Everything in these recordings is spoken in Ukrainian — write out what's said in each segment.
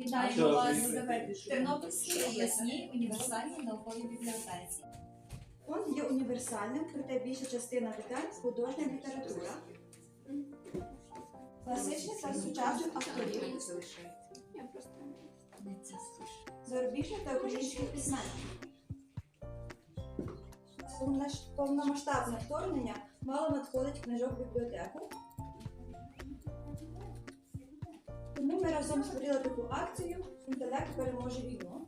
Вітаємо вас в Тернопільській обласній універсальній науковій бібліотеці. Фонд є універсальним, проте більша частина видань художня література. Класичних та сучасних авторів, зарубіжних та українських письменників. Повномасштабне вторгнення мало надходить книжок в бібліотеку. Тому ми разом створили таку акцію Інтелект переможе війну.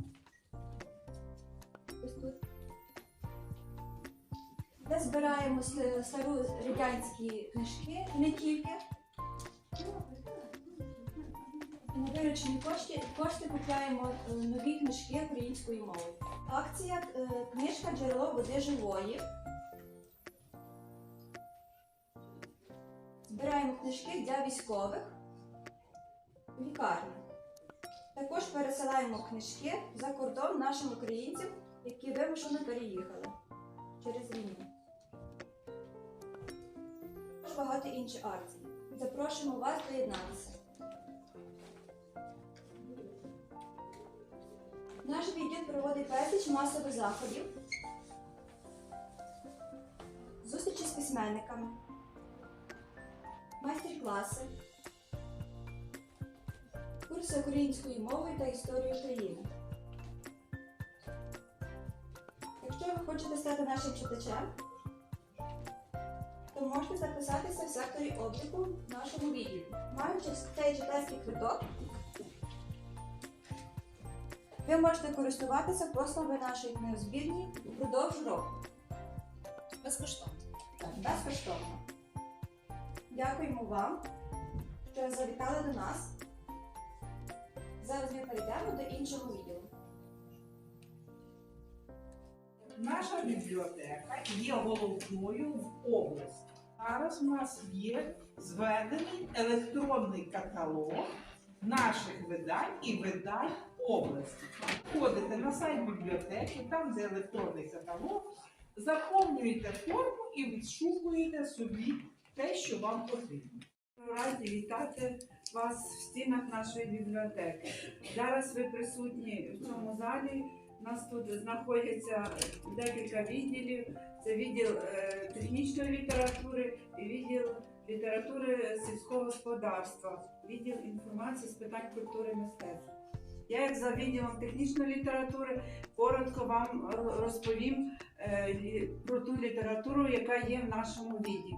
Ось тут. Де збираємо стару радянські книжки, не тільки. На виручені кошти, кошти купляємо е, нові книжки українською мовою. Акція е, книжка Джерело води живої. Збираємо книжки для військових лікарні. Також пересилаємо книжки за кордон нашим українцям, які вимушено переїхали через війну. Також багато інших акцій. Запрошуємо вас доєднатися. Наш відділ проводить безліч масових заходів, зустрічі з письменниками, майстер-класи, курси української мови та історії України. Якщо ви хочете стати нашим читачем, то можете записатися в секторі обліку в нашому відділі. Маючи цей читацький квиток, ви можете користуватися послугами нашої книгозбірні впродовж року. Безкоштовно. Безкоштовно. Дякуємо вам, що завітали до нас. Зараз ми перейдемо до іншого відділу. Наша бібліотека є головною в області. Зараз у нас є зведений електронний каталог наших видань і видань області. Входите на сайт бібліотеки, там де електронний каталог, заповнюєте форму і відшукуєте собі те, що вам потрібно. Раді вітати вас в стінах нашої бібліотеки. Зараз ви присутні в цьому залі. У нас тут знаходяться декілька відділів. Це відділ е, технічної літератури і відділ літератури сільського господарства, відділ інформації з питань культури мистецтва. Я, як за відділом технічної літератури, коротко вам розповім е, про ту літературу, яка є в нашому відділі.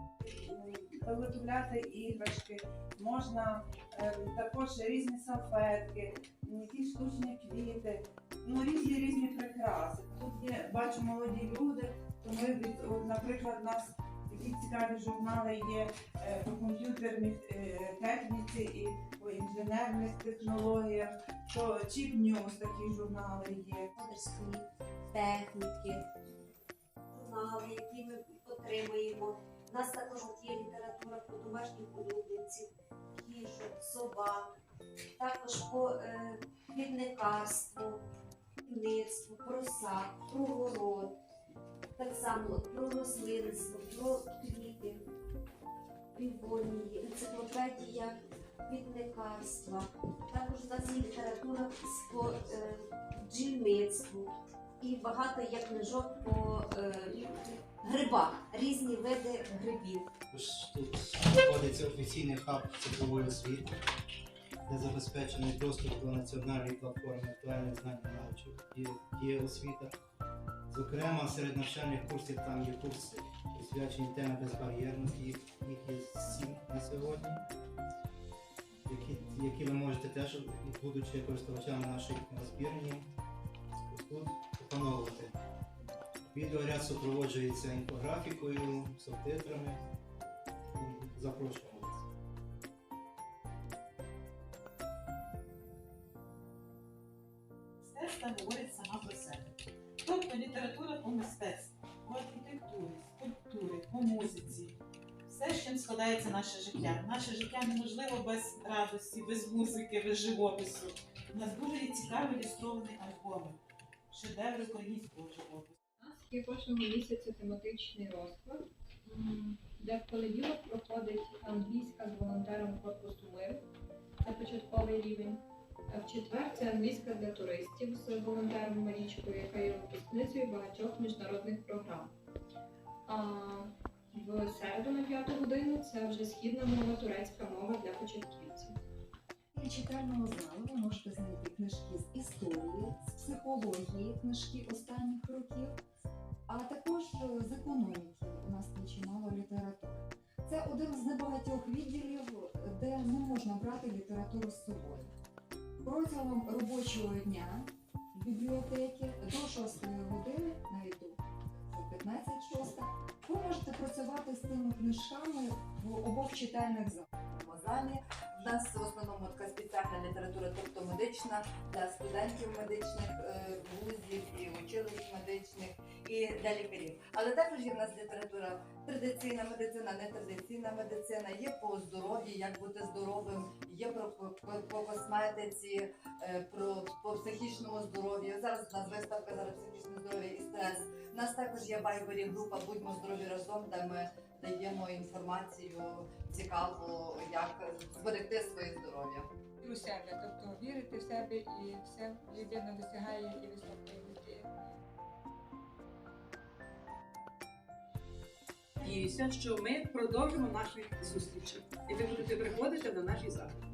Виготовляти іграшки, можна е, також різні салфетки, якісь штучні квіти, ну різні різні прикраси. Тут є, бачу, молоді люди, то ми від, от, наприклад, у нас такі цікаві журнали є е, по комп'ютерній е, техніці і по інженерних технологіях, то Chip News такі журнали є. техніки, журнали, які ми отримуємо. У нас також є література про домашніх улюбленців, кішок, собак, також по е, квітникарству, ництву, про сад, про город, так само про рослинництво, про квіти, півонії, енциклопедія квітникарства. Також у нас є література по е, бджільництву і багато є книжок по е, грибах, різні види грибів. Тут знаходиться офіційний хаб цифрової освіти, де забезпечений доступ до національної платформи актуальних знань і і освіта. Зокрема, серед навчальних курсів там є курси, присвячені темі безбар'єрності, їх є сім на сьогодні, які, які ви можете теж, будучи користувачами нашої збірні, тут опановувати. Відеоряд супроводжується інфографікою, субтитрами. Запрошуємо вас. Мистецтво говорить сама про себе. Тобто література по мистецтву, по архітектурі, скульптурі, по музиці. Все, з чим складається наше життя. Наше життя неможливо без радості, без музики, без живопису. У нас дуже цікаві ілюстровані альбоми, шедеври українського живопису. Є кожного місяця тематичний розклад, де в понеділок проходить англійська з волонтером корпусу миру. Це початковий рівень. А в четвер це англійська для туристів з волонтером Марічкою, яка є випускницею багатьох міжнародних програм. А в середу на п'яту годину це вже східна мова, турецька мова для початківців. Біля читального залу ви можете знайти книжки з історії, з психології, книжки останніх років, економіки. У нас є чимало літератури. Це один з небагатьох відділів, де не можна брати літературу з собою. Протягом робочого дня в бібліотеки до 6 години, навіть до 15 ви можете працювати з тими книжками в обох читальних залах. залі. У нас в основному література, тобто медична для студентів медичних е, вузів і училищ медичних, і для лікарів. Але також є в нас література традиційна медицина, нетрадиційна медицина, є по здоров'ю, як бути здоровим, є про по, косметиці, е, про по психічному здоров'ю. Зараз у нас виставка зараз психічне здоров'я і стрес. У нас також є в Вайбері група Будьмо здорові разом, де ми даємо інформацію цікаву, як зберегти своє здоров'я. у себе, тобто вірити в себе і все людина досягає і високої мети. Діюся, що ми продовжимо наші зустрічі, і ви будете приходити на наші заходи.